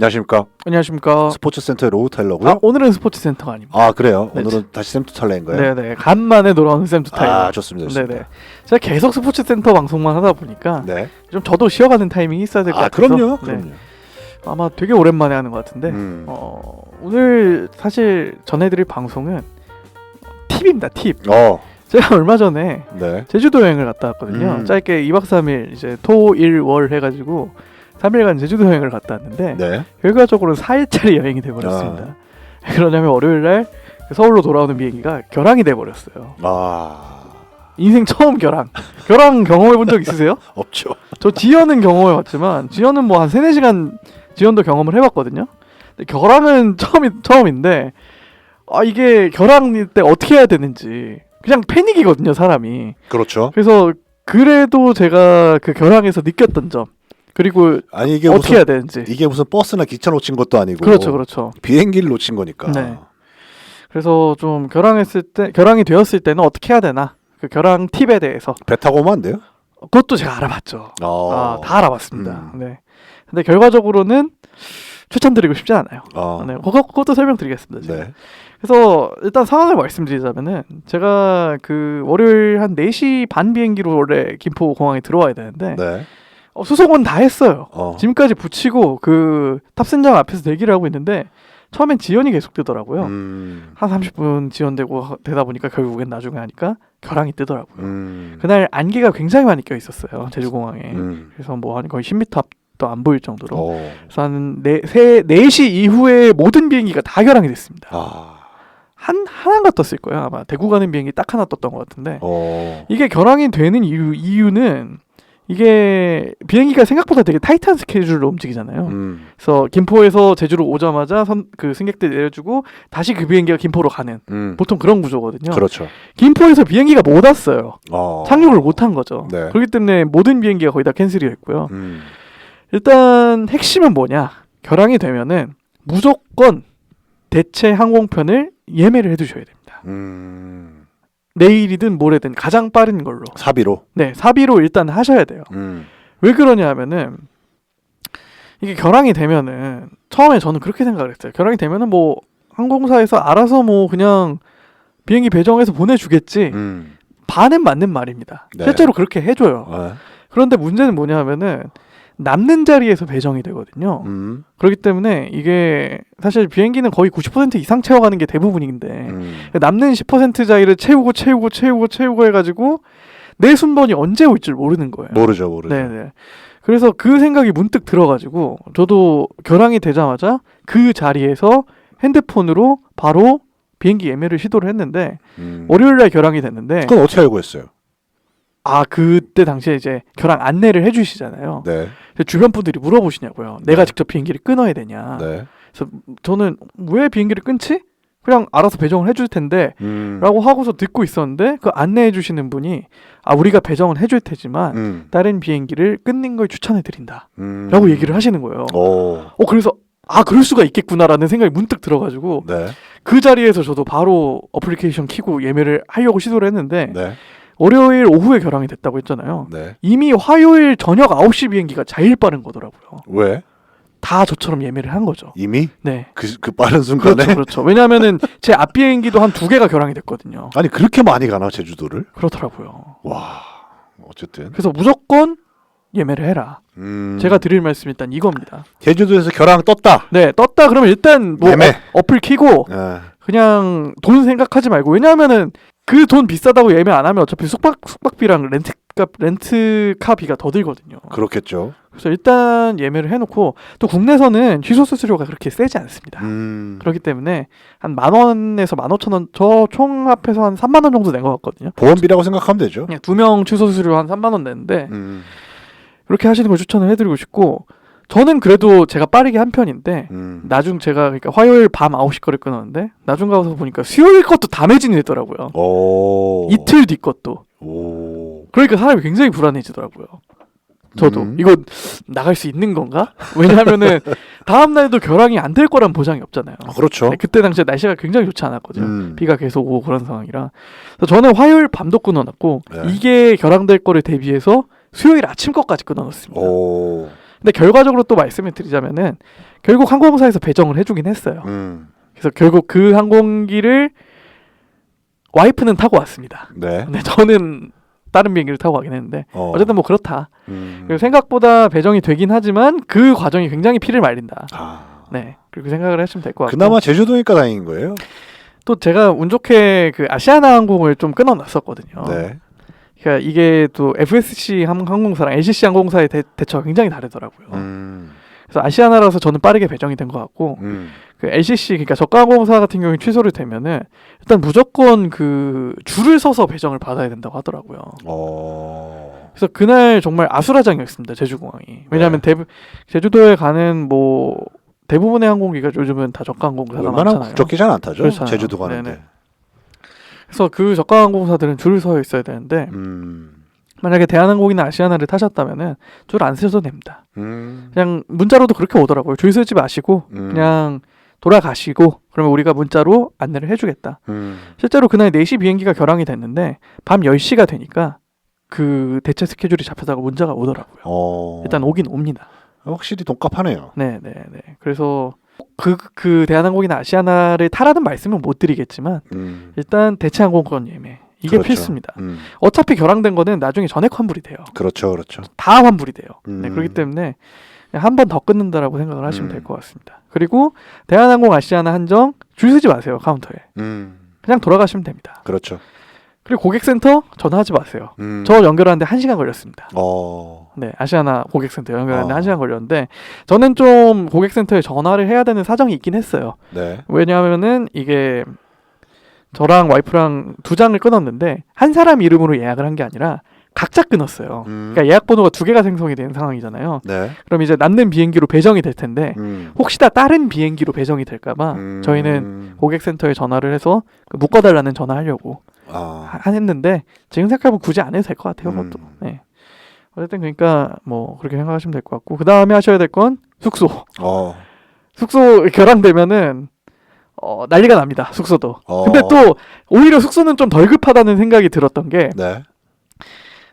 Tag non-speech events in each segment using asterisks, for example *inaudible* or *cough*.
안녕하십니까. 안녕하십니까. 스포츠센터의 로우 타일러고요. 아, 오늘은 스포츠 센터가 아닙니다. 아, 그래요. 네, 오늘은 다시 샘투 털레인 거예요. 네네. 간만에 돌아오는 샘투 타임. 아, 좋습니다. 좋습니다. 네네. 제가 계속 스포츠 센터 방송만 하다 보니까 네. 좀 저도 쉬어가는 타이밍이 있어야 될것 아, 같아서. 그럼요. 네. 그럼요. 아마 되게 오랜만에 하는 것 같은데. 음. 어, 오늘 사실 전해드릴 방송은 팁입니다. 팁. 어, 제가 *laughs* 얼마 전에 네. 제주도 여행을 갔다 왔거든요. 음. 짧게 2박 3일 이제 토, 일, 월 해가지고 3일간 제주도 여행을 갔다 왔는데 네. 결과적으로는 4일짜리 여행이 돼버렸습니다. 왜 그러냐면 월요일 날 서울로 돌아오는 비행기가 결항이 돼버렸어요. 아, 인생 처음 결항. 결항 경험해 본 적 있으세요? *laughs* 없죠. 저 지연은 경험해 봤지만 지연은 뭐 한 3, 4시간 지연도 경험을 해 봤거든요. 근데 결항은 *laughs* 처음이, 처음인데 아 이게 결항일 때 어떻게 해야 되는지 그냥 패닉이거든요 사람이. 그렇죠. 그래서 그래도 제가 그 결항에서 느꼈던 점 그리고 아니 이게 어떻게 해야 무슨 되는지 이게 무슨 버스나 기차 놓친 것도 아니고 그렇죠 그렇죠. 비행기를 놓친 거니까. 네. 그래서 좀 결항했을 때 결항이 되었을 때는 어떻게 해야 되나 그 결항 팁에 대해서 배 타고 오면 안 돼요? 그것도 제가 알아봤죠. 어. 아, 다 알아봤습니다. 음. 네. 근데 결과적으로는 추천드리고 싶지 않아요. 어. 네, 그거, 그것도 설명드리겠습니다. 제가. 네. 그래서 일단 상황을 말씀드리자면은 제가 그 월요일 한 4시 반 비행기로 원래 김포 공항에 들어와야 되는데 네. 어, 수송은 다 했어요. 어. 짐까지 붙이고 그 탑승장 앞에서 대기를 하고 있는데 처음엔 지연이 계속 뜨더라고요. 음. 한 30분 지연되고 하- 되다 보니까 결국엔 나중에 하니까 결항이 뜨더라고요. 음. 그날 안개가 굉장히 많이 껴 있었어요. 제주공항에. 음. 그래서 뭐 한 거의 10m 앞도 안 보일 정도로. 어. 그래서 한 네, 세, 4시 이후에 모든 비행기가 다 결항이 됐습니다. 아. 한 하나가 떴을 거예요. 아마 대구 가는 비행기 딱 하나 떴던 것 같은데. 어. 이게 결항이 되는 이유, 이유는 이게 비행기가 생각보다 되게 타이트한 스케줄로 움직이잖아요. 음. 그래서 김포에서 제주로 오자마자 선, 그 승객들 내려주고 다시 그 비행기가 김포로 가는 음. 보통 그런 구조거든요. 그렇죠. 김포에서 비행기가 못 왔어요. 어. 착륙을 못 한 거죠. 네. 그렇기 때문에 모든 비행기가 거의 다 캔슬이 됐고요. 음. 일단 핵심은 뭐냐? 결항이 되면은 무조건 대체 항공편을 예매를 해두셔야 됩니다. 음. 내일이든 모레든 가장 빠른 걸로. 사비로. 네, 사비로 일단 하셔야 돼요. 음. 왜 그러냐 하면은 이게 결항이 되면은 처음에 저는 그렇게 생각을 했어요. 결항이 되면은 뭐 항공사에서 알아서 뭐 그냥 비행기 배정해서 보내주겠지. 음. 반은 맞는 말입니다. 네. 실제로 그렇게 해줘요. 어. 그런데 문제는 뭐냐 하면은 남는 자리에서 배정이 되거든요. 음. 그렇기 때문에 이게 사실 비행기는 거의 90% 이상 채워가는 게 대부분인데 음. 남는 10% 자리를 채우고 채우고 채우고 채우고 해가지고 내 순번이 언제 올 줄 모르는 거예요. 모르죠, 모르죠. 네네. 그래서 그 생각이 문득 들어가지고 저도 결항이 되자마자 그 자리에서 핸드폰으로 바로 비행기 예매를 시도를 했는데 음. 월요일 날 결항이 됐는데 그건 어떻게 알고 했어요? 아 그때 당시에 이제 결항 안내를 해주시잖아요. 네. 그래서 주변 분들이 물어보시냐고요. 내가 네. 직접 비행기를 끊어야 되냐. 네. 저는 왜 비행기를 끊지? 그냥 알아서 배정을 해줄 텐데 음. 라고 하고서 듣고 있었는데 그 안내해 주시는 분이 아 우리가 배정을 해줄 테지만 음. 다른 비행기를 끊는 걸 추천해 드린다 음. 라고 얘기를 하시는 거예요 오. 어 그래서 아 그럴 수가 있겠구나라는 생각이 문득 들어가지고 네. 그 자리에서 저도 바로 어플리케이션 키고 예매를 하려고 시도를 했는데 네. 월요일 오후에 결항이 됐다고 했잖아요 네. 이미 화요일 저녁 9시 비행기가 제일 빠른 거더라고요 왜? 다 저처럼 예매를 한 거죠 이미 네 그, 그 빠른 순간에 그렇죠 그렇죠 왜냐하면은 *laughs* 제 앞 비행기도 한 두 개가 결항이 됐거든요 아니 그렇게 많이 가나 제주도를? 그렇더라고요 와. 어쨌든. 그래서 무조건 예매를 해라. 음. 제가 드릴 말씀 일단 이겁니다. 제주도에서 결항 떴다. 네, 떴다 그러면 일단 뭐 예매. 어, 플 키고 예. 그냥 돈 생각하지 말고 왜냐하면은 그 돈 비싸다고 예매 안 하면 어차피 숙박 숙박비랑 렌트값 렌트카비가 더 들거든요. 그렇겠죠. 그래서 일단 예매를 해놓고 또 국내선은 취소 수수료가 그렇게 세지 않습니다. 음. 그렇기 때문에 한 만 원에서 만 오천 원, 저 총 합해서 한 3만 원 정도 낸 것 같거든요. 보험비라고 생각하면 되죠. 두 명 취소 수수료 한 3만 원 냈는데 음. 그렇게 하시는 걸 추천을 해드리고 싶고 저는 그래도 제가 빠르게 한 편인데 음. 나중 제가 그러니까 화요일 밤 9시 거를 끊었는데 나중 가서 보니까 수요일 것도 다 매진이 되더라고요. 오. 이틀 뒤 것도. 오. 그러니까 사람이 굉장히 불안해지더라고요. 저도 음. 이거 나갈 수 있는 건가? 왜냐하면은 *laughs* 다음 날도 결항이 안 될 거란 보장이 없잖아요. 아, 그렇죠. 네, 그때 당시에 날씨가 굉장히 좋지 않았거든요. 음. 비가 계속 오고 그런 상황이라. 저는 화요일 밤도 끊어놨고 네. 이게 결항될 거를 대비해서 수요일 아침 것까지 끊어놨습니다. 오. 근데 결과적으로 또 말씀을 드리자면은 결국 항공사에서 배정을 해주긴 했어요. 음. 그래서 결국 그 항공기를 와이프는 타고 왔습니다. 네. 근데 *laughs* 저는 다른 비행기를 타고 가긴 했는데 어. 어쨌든 뭐 그렇다. 음. 그리고 생각보다 배정이 되긴 하지만 그 과정이 굉장히 피를 말린다. 아. 네, 그렇게 생각을 하시면 될 것 같고. 그나마 제주도니까 다행인 거예요. 또 제가 운 좋게 그 아시아나 항공을 좀 끊어놨었거든요. 네. 그러니까 이게 또 FSC 항- 항공사랑 LCC 항공사의 대, 대처가 굉장히 다르더라고요. 음. 그래서 아시아나라서 저는 빠르게 배정이 된 것 같고 음. 그 LCC 그러니까 저가항공사 같은 경우에 취소를 되면은 일단 무조건 그 줄을 서서 배정을 받아야 된다고 하더라고요. 어. 그래서 그날 정말 아수라장이었습니다 제주공항이. 왜냐하면 대, 제주도에 가는 뭐 대부분의 항공기가 요즘은 다 저가항공사가 많잖아요. 국적기 잘 안 타죠. 그렇잖아요. 제주도 가는데. 네네. 그래서 그 저가 항공사들은 줄을 서 있어야 되는데 음. 만약에 대한항공이나 아시아나를 타셨다면은 줄안 쓰셔도 됩니다. 음. 그냥 문자로도 그렇게 오더라고요. 줄 서지 마시고 음. 그냥 돌아가시고 그러면 우리가 문자로 안내를 해주겠다. 음. 실제로 그날 4시 비행기가 결항이 됐는데 밤 10시가 되니까 그 대체 스케줄이 잡혀다가 문자가 오더라고요. 어. 일단 오긴 옵니다. 확실히 돈값하네요. 네, 네, 네. 그래서 그, 그 대한항공이나 아시아나를 타라는 말씀은 못 드리겠지만 음. 일단 대체 항공권 예매 이게 그렇죠. 필수입니다. 음. 어차피 결항된 거는 나중에 전액 환불이 돼요. 그렇죠, 그렇죠. 다 환불이 돼요. 네, 음. 그렇기 때문에 한 번 더 끊는다라고 생각을 하시면 음. 될것 같습니다. 그리고 대한항공 아시아나 한정 줄 서지 마세요 카운터에 음. 그냥 돌아가시면 됩니다. 그렇죠. 그리고 고객센터 전화하지 마세요. 음. 저 연결하는데 한 시간 걸렸습니다. 어. 네, 아시아나 고객센터 연결하는데 어. 한 시간 걸렸는데 저는 좀 고객센터에 전화를 해야 되는 사정이 있긴 했어요. 네. 왜냐하면은 이게 저랑 와이프랑 두 장을 끊었는데 한 사람 이름으로 예약을 한 게 아니라 각자 끊었어요. 음. 그러니까 예약 번호가 두 개가 생성이 되는 상황이잖아요. 네. 그럼 이제 남는 비행기로 배정이 될 텐데 음. 혹시나 다른 비행기로 배정이 될까봐 음. 저희는 고객센터에 전화를 해서 그 묶어달라는 전화하려고 아. 하- 했는데 지금 생각해보면 굳이 안 해도 될 것 같아요. 그것도. 음. 네. 어쨌든 그러니까 뭐 그렇게 생각하시면 될 것 같고 그 다음에 하셔야 될 건 숙소. 어. 숙소 결항되면은 어, 난리가 납니다. 숙소도. 어. 근데 또 오히려 숙소는 좀 덜 급하다는 생각이 들었던 게 네.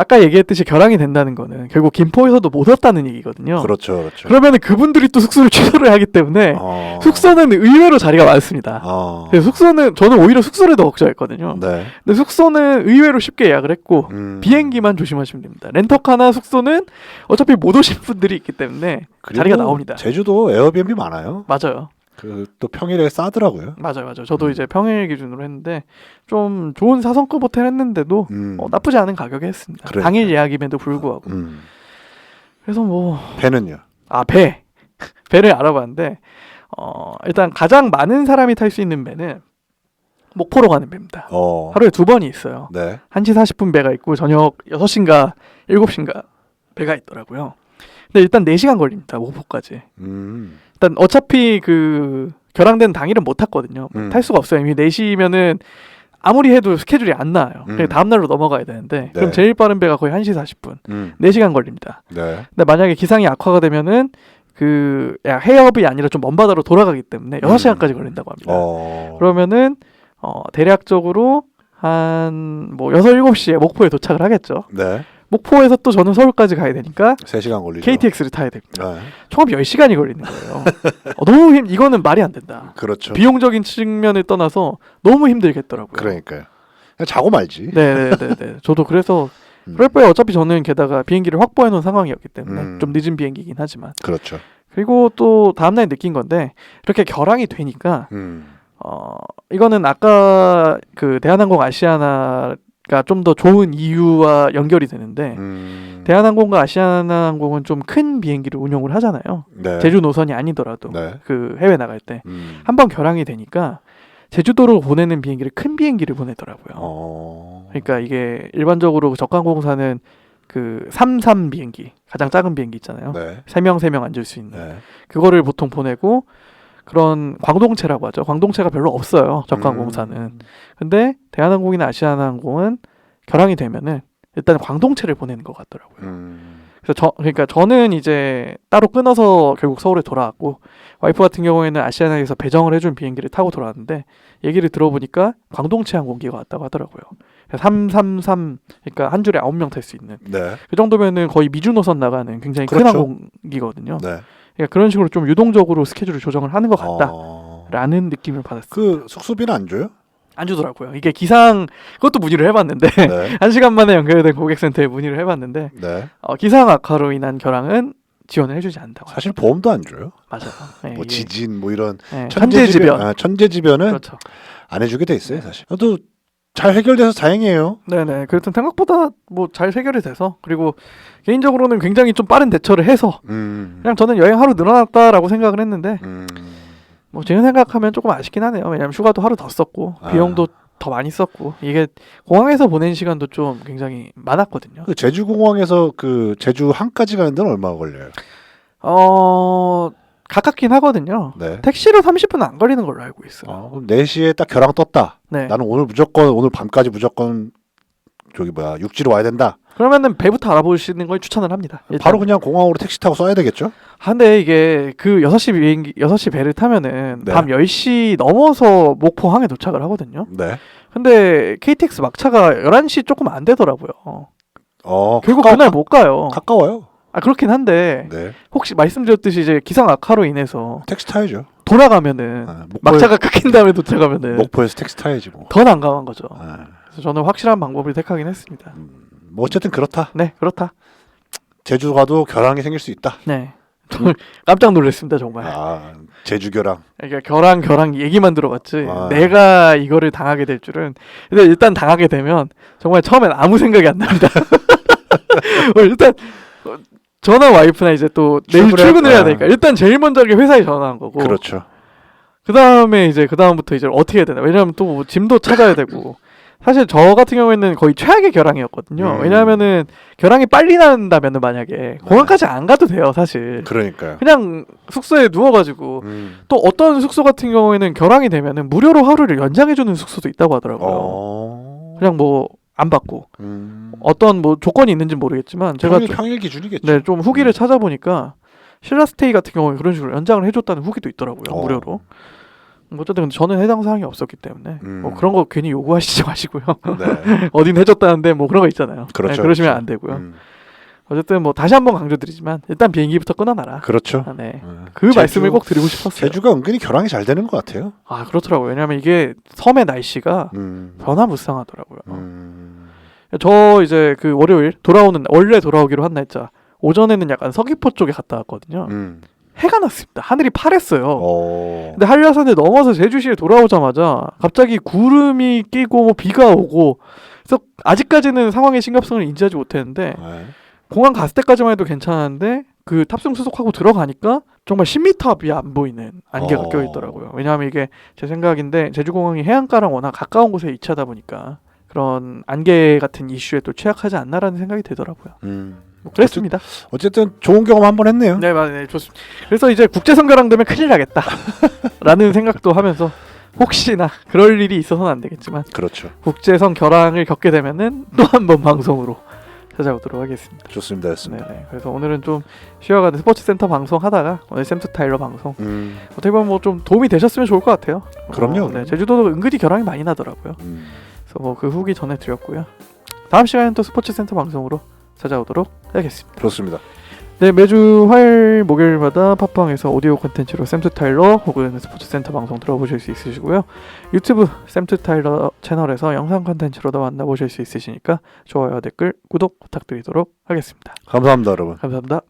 아까 얘기했듯이 결항이 된다는 거는 결국 김포에서도 못 왔다는 얘기거든요. 그렇죠, 그렇죠. 그러면은 그분들이 또 숙소를 *laughs* 취소를 하기 때문에 어. 숙소는 의외로 자리가 많습니다. 어. 그래서 숙소는 저는 오히려 숙소를 더 걱정했거든요. 네. 근데 숙소는 의외로 쉽게 예약을 했고 음. 비행기만 조심하시면 됩니다. 렌터카나 숙소는 어차피 못 오신 분들이 있기 때문에 자리가 나옵니다. 제주도 에어비앤비 많아요. 맞아요. 그 또 평일에 싸더라고요. 맞아요, 맞아요. 저도 음. 이제 평일 기준으로 했는데 좀 좋은 사성급 호텔 했는데도 음. 어, 나쁘지 않은 가격에 했습니다. 그러니까요. 당일 예약임에도 불구하고. 음. 그래서 뭐 배는요. 아 배 *laughs* 배를 알아봤는데 어 일단 가장 많은 사람이 탈 수 있는 배는 목포로 가는 배입니다. 어. 하루에 두 번이 있어요. 네. 1시 40분 배가 있고 저녁 6시인가 7시인가 배가 있더라고요. 근데 일단 4시간 걸립니다. 목포까지. 음. 일단 어차피 그 결항된 당일은 못 탔거든요. 음. 탈 수가 없어요. 이미 4시면은 아무리 해도 스케줄이 안 나와요. 음. 다음 날로 넘어가야 되는데 그럼 네. 제일 빠른 배가 거의 1시 40분. 음. 4시간 걸립니다. 네. 근데 만약에 기상이 악화가 되면은 그 야, 해협이 아니라 좀 먼 바다로 돌아가기 때문에 6시간까지 걸린다고 합니다. 음. 어. 그러면은 어 대략적으로 한 뭐 6, 7시에 목포에 도착을 하겠죠. 네. 목포에서 또 저는 서울까지 가야 되니까 3시간 걸리죠. KTX를 타야 됩니다. 네. 총 10시간이 걸리는 거예요. 어, 너무 힘 이거는 말이 안 된다. 그렇죠. 비용적인 측면을 떠나서 너무 힘들겠더라고요. 그러니까요. 그냥 자고 말지. 네, 네, 네, 네. 저도 그래서 음. 그럴 바에 어차피 저는 게다가 비행기를 확보해 놓은 상황이었기 때문에 음. 좀 늦은 비행기긴 하지만 그렇죠. 그리고 또 다음 날 느낀 건데 이렇게 결항이 되니까 음. 어 이거는 아까 그 대한항공 아시아나 가좀더 좋은 이유와 연결이 되는데 음. 대한항공과 아시아나항공은 좀 큰 비행기를 운용을 하잖아요. 네. 제주 노선이 아니더라도 네. 그 해외 나갈 때 음. 한번 결항이 되니까 제주도로 보내는 비행기를 큰 비행기를 보내더라고요. 어. 그러니까 이게 일반적으로 저가항공사는 그 33 비행기 가장 작은 비행기 있잖아요. 네. 세명세명 앉을 수 있는 네. 그거를 보통 보내고 그런 광동체라고 하죠. 광동체가 별로 없어요. 저가항공사는. 음. 근데 대한항공이나 아시아나항공은 결항이 되면은 일단 광동체를 보내는 것 같더라고요. 음. 그래서 저 그러니까 저는 이제 따로 끊어서 결국 서울에 돌아왔고 와이프 같은 경우에는 아시아나에서 배정을 해준 비행기를 타고 돌아왔는데 얘기를 들어보니까 광동체 항공기가 왔다고 하더라고요. 333 그러니까 한 줄에 9명 탈 수 있는 네. 그 정도면은 거의 미주 노선 나가는 굉장히 큰 그렇죠. 항공기거든요. 네. 그러니까 그런 식으로 좀 유동적으로 스케줄을 조정을 하는 것 같다라는 어... 느낌을 받았어요. 그 숙소비는 안 줘요? 안 주더라고요. 이게 기상 그것도 문의를 해봤는데 네. *laughs* 한 시간 만에 연결된 고객센터에 문의를 해봤는데 네. 어, 기상 악화로 인한 결항은 지원을 해주지 않다고. 사실 보험도 안 줘요. 맞아요. 네, 뭐 이게, 지진 뭐 이런 네, 천재지변, 천재지변. 아, 천재지변은 그렇죠. 안 해주게 돼 있어요 사실. 또 잘 해결돼서 다행이에요. 네네. 그래도 생각보다 뭐 잘 해결이 돼서 그리고 개인적으로는 굉장히 좀 빠른 대처를 해서 음. 그냥 저는 여행 하루 늘어났다라고 생각을 했는데 음. 뭐 지금 생각하면 조금 아쉽긴 하네요. 왜냐면 휴가도 하루 더 썼고 아. 비용도 더 많이 썼고 이게 공항에서 보낸 시간도 좀 굉장히 많았거든요. 그 제주 공항에서 그 제주 항까지 가는 데는 얼마 걸려요? 어 가깝긴 하거든요. 네. 택시로 30분 안 걸리는 걸로 알고 있어요. 어, 그럼 4시에 딱 결항 떴다. 네. 나는 오늘 무조건 오늘 밤까지 무조건 저기 뭐야 육지로 와야 된다. 그러면은 배부터 알아보시는 걸 추천을 합니다. 일단. 바로 그냥 공항으로 택시 타고 써야 되겠죠? 아, 근데 이게 그 6시 비행기 6시 배를 타면은 네. 밤 10시 넘어서 목포항에 도착을 하거든요. 네. 근데 KTX 막차가 11시 조금 안 되더라고요. 어 결국 가까워, 그날 못 가요. 가까워요. 아 그렇긴 한데 네. 혹시 말씀드렸듯이 이제 기상 악화로 인해서 타야죠. 돌아가면은 아, 목포에, 막차가 끊긴 다음에 도착하면은 목포에서 타야지 뭐. 더 난감한 거죠. 아, 그래서 저는 확실한 방법을 택하긴 했습니다. 음, 뭐 어쨌든 그렇다. 네 그렇다. 제주 가도 결항이 생길 수 있다. 네. 정말 *laughs* 깜짝 놀랐습니다 정말. 아 제주 결항. 그러니까 결항 결항 얘기만 들어봤지 아. 내가 이거를 당하게 될 줄은 근데 일단 당하게 되면 정말 처음엔 아무 생각이 안 납니다 어, *laughs* *laughs* 일단 어, 전화 와이프나 이제 또 내일 출근을 해야 아. 되니까 일단 제일 먼저 회사에 전화한 거고 그렇죠. 그 다음에 이제 그 다음부터 이제 어떻게 해야 되나 왜냐하면 또 뭐 짐도 찾아야 되고 사실 저 같은 경우에는 거의 최악의 결항이었거든요 음. 왜냐하면은 결항이 빨리 난다면은 만약에 공항까지 안 가도 돼요 사실 그러니까요. 그냥 숙소에 누워가지고 음. 또 어떤 숙소 같은 경우에는 결항이 되면은 무료로 하루를 연장해주는 숙소도 있다고 하더라고요. 어. 그냥 뭐 안 받고 음. 어떤 뭐 조건이 있는지 모르겠지만 제가 평일, 좀, 평일 기준이겠죠. 네, 좀 후기를 음. 찾아보니까 신라스테이 같은 경우에 그런 식으로 연장을 해줬다는 후기도 있더라고요 어. 무료로. 뭐 어쨌든 저는 해당 사항이 없었기 때문에 음. 뭐 그런 거 괜히 요구하시지 *laughs* 마시고요. 네. *laughs* 어딘 해줬다는데 뭐 그런 거 있잖아요. 그렇죠, 네, 그러시면 그렇죠. 안 되고요. 음. 어쨌든 뭐 다시 한번 강조드리지만 일단 비행기부터 끊어놔라. 그렇죠. 아, 네. 음. 그 제주- 말씀을 꼭 드리고 싶었어요. 제주가 은근히 결항이 잘 되는 것 같아요. 아 그렇더라고요. 왜냐하면 이게 섬의 날씨가 음. 변화무쌍하더라고요. 음. 저 이제 그 월요일 돌아오는 원래 돌아오기로 한 날짜 오전에는 약간 서귀포 쪽에 갔다 왔거든요. 음. 해가 났습니다. 하늘이 파랬어요. 어. 근데 한라산을 넘어서 제주시에 돌아오자마자 갑자기 구름이 끼고 뭐 비가 오고 그래서 아직까지는 상황의 심각성을 인지하지 못했는데 네. 공항 갔을 때까지만 해도 괜찮았는데 그 탑승 수속하고 들어가니까 정말 10m 앞이 안 보이는 안개가 어. 껴 있더라고요. 왜냐하면 이게 제 생각인데 제주공항이 해안가랑 워낙 가까운 곳에 위치하다 보니까 그런 안개 같은 이슈에 또 취약하지 않나라는 생각이 들더라고요. 음. 뭐 그랬습니다. 어쨌든 좋은 경험 한 번 했네요. 네, 맞아요. 네, 좋습니다. 그래서 이제 국제선 결항 되면 큰일 나겠다. *laughs* 라는 생각도 하면서 혹시나 그럴 일이 있어서는 안 되겠지만 그렇죠. 국제선 결항을 겪게 되면은 또 한 번 방송으로 찾아오도록 하겠습니다. 좋습니다. 네. 네. 그래서 오늘은 좀 쉬어가는 스포츠 센터 방송 하다가 오늘 샘투 타일러 방송 음. 어떻게 보면 뭐 좀 도움이 되셨으면 좋을 것 같아요. 그럼요. 어, 네, 제주도도 은근히 결항이 많이 나더라고요. 음. 그래서 뭐 그 후기 전해드렸고요. 다음 시간엔 또 스포츠 센터 방송으로 찾아오도록 하겠습니다. 좋습니다. 네 매주 화요일 목요일마다 팟빵에서 오디오 콘텐츠로 샘투 타일러 혹은 스포츠 센터 방송 들어보실 수 있으시고요 유튜브 샘투 타일러 채널에서 영상 콘텐츠로도 만나보실 수 있으시니까 좋아요 댓글 구독 부탁드리도록 하겠습니다 감사합니다, 여러분. 감사합니다